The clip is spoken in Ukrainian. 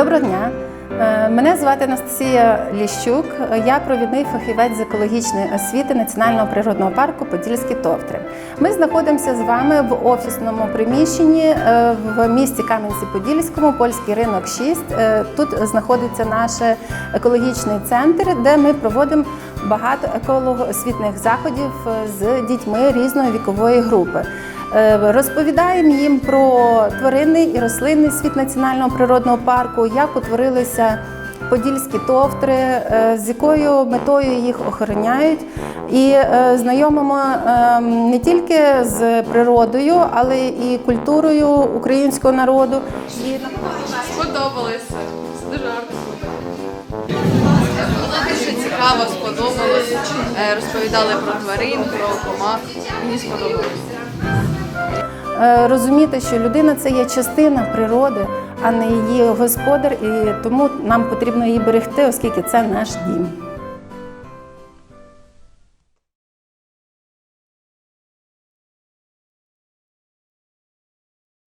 Доброго дня. Е, Мене звати Анастасія Ліщук. Я провідний фахівець з екологічної освіти Національного природного парку Подільські Товтри. Ми знаходимося з вами в офісному приміщенні е, в місті Кам'янці-Подільському, польський ринок 6. Е, Тут знаходиться наш екологічний центр, де ми проводимо багато еколого-освітних заходів з дітьми різної вікової групи. Е, Розповідаємо їм про тваринний і рослинний світ національного природного парку, як утворилися подільські товтри, е, з якою метою їх охороняють, і е, знайомимо е, не тільки з природою, але і культурою українського народу. Сподобалося. Дуже цікаво, сподобалось. Розповідали про тварин, про комах. Мені сподобалось. Е, розуміти, що людина це є частина природи, а не її господар, і тому нам потрібно її берегти, оскільки це наш дім.